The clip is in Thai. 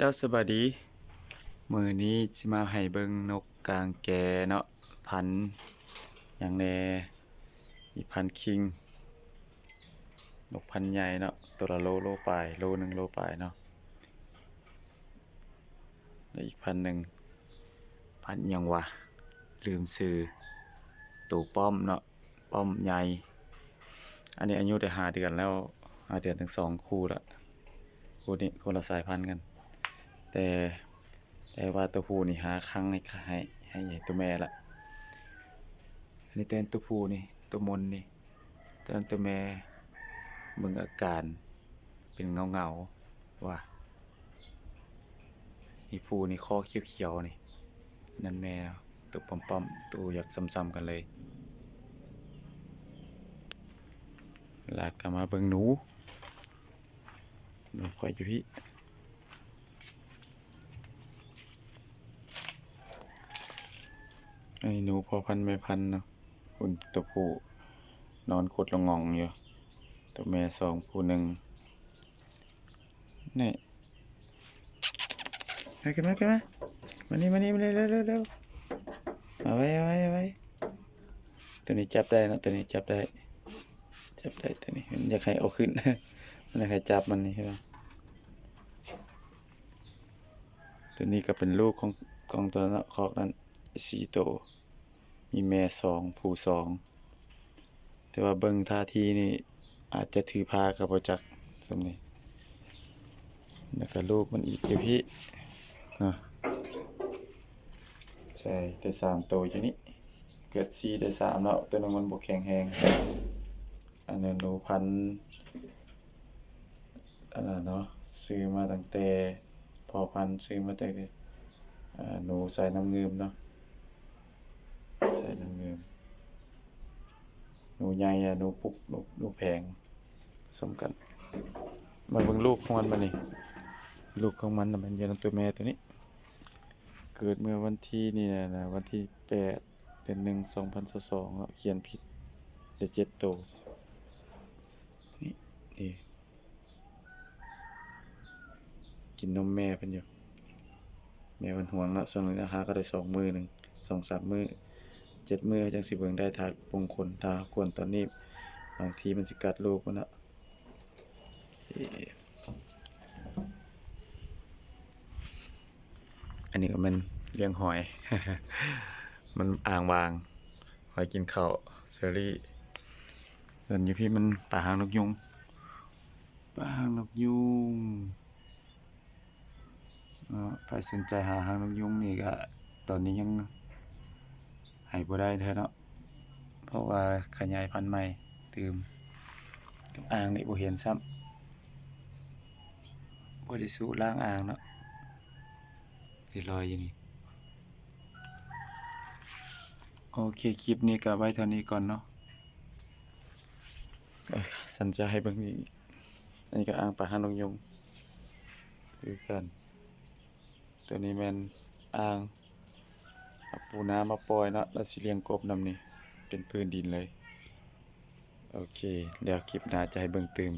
เจ้าสวัสดี มือนี้สิมาให้เบิ่งนกกลางแกเนาะพันอย่างแน่มีพันคิง นกพันใหญ่เนาะตัวละโลโลปลายโลหนึ่งโลปลายเนาะแล้วอีกพันหนึ่งพันยังวะลืมซื้อตูป้อมเนาะป้อมใหญ่ อันนี้อายุได้หาเดือนแล้วหาเดือนถึงสองคู่ละคู่นี้คนละสายพันธุ์กัน แต่แต่ว่าตัวผู้นี่หาครั้งให้ให้ให้ใหญ่ตัวแม่ละอันนี้เป็นตัวผู้นี่ตัวมนนี่ตัวนั้นตัวแม่เบิ่งอาการเป็นเงาเงาว่านี่ผู้นี่คอเขียวๆนี่นั่นแม่ตัวปอมๆตัวอยากซ้ำๆกันเลยลากกลับมาเบิ่งหนูหนูคอยอยู่พี่ ไอ้หนูพอพันธุ์แม่พันเนาะคุณตัวผู้นอนขดละงองอยู่ตัวแม่สองผู้หนึ่งนี่มากันมากันมามานี่มานี่มาเร็วเร็วเร็วเอาไว้เอาไว้เอาไว้ตัวนี้จับได้เนะตัวนี้จับได้ จับได้ตัวนี้มันอยากให้เอาขึ้นมันอยากให้จับมันนี่ใช่ปะตัวนี้ก็เป็นลูกของของตัวนั้นคอกนั้น สี่โต มีแม่สองผู้สอง แต่ว่าเบิ่งท่าทีนี่ อาจจะถือพากับประจักสมนี้แล้วก็ลูกมันอีกเดี๋ยวพี่นะใช่ได้สามโตอยู่นี่ เกิดสี่ได้สามแล้ว ตัวนึงมันบกแข็งแหงอันนั้นหนูพันอันนั้นเนาะซื้อมาตั้งแต่พอพันซื้อมาตั้งแต่หนูใส่น้ำเงิมเนาะ ใส่น้ำเงิมหนูใหญ่อะหนูปุกหนูหนูแพงสมกันมาเบิ่งลูกของมันมานี่ลูกของมันน่ะมันยู่ในตัวแม่ตัวนี้ เกิดเมื่อวันที่นี่นะนะวันที่แปดเดือนหนึ่งสองพันสองเขียนผิดเดี๋ยวเจ็ดโตนี่นี่กินนมแม่เป็นอยู่แม่เป็นห่วงเนาะส่วนหนึ่งอาหารก็ได้สองมือหนึ่งสองสามมือ เจ็ดมือจังสิเบิ่งได้ทากปงคนทาควรตอนนี้บางทีมันสิกัดลูกมันอะอันนี้ก็มันเลี้ยงหอย มันอ่างวาง หอยกินข้าวเซอรี่ ส่วนอยู่พี่มันป่าหางนกยุงป่าหางนกยุงเนาไปสนใจหาหางนกยุงนี่ก็ตอนนี้ยัง ให้บ่ได้เด้อเนาะเพราะว่าขยายพันธุ์ใหม่ตืมกับอ่างนี่บ่เห็นซ้ำบ่ได้สูล้างอ่างเนาะที่ลอยอยู่นี่โอเคคลิปนี้ก็ไว้เท่านี้ก่อนเนาะสัญญาให้เบิ่งนี่อันนี้ก็อ่างปลาหานกยงคือกัน ตัวนี้แม่นอ่าง ปูน้ำมาปล่อยเนาะแล้วสิเลี้ยงกบนำนี่เป็นพื้นดินเลย โอเค เดี๋ยวคลิปหน้าจะให้เบิ่งเติม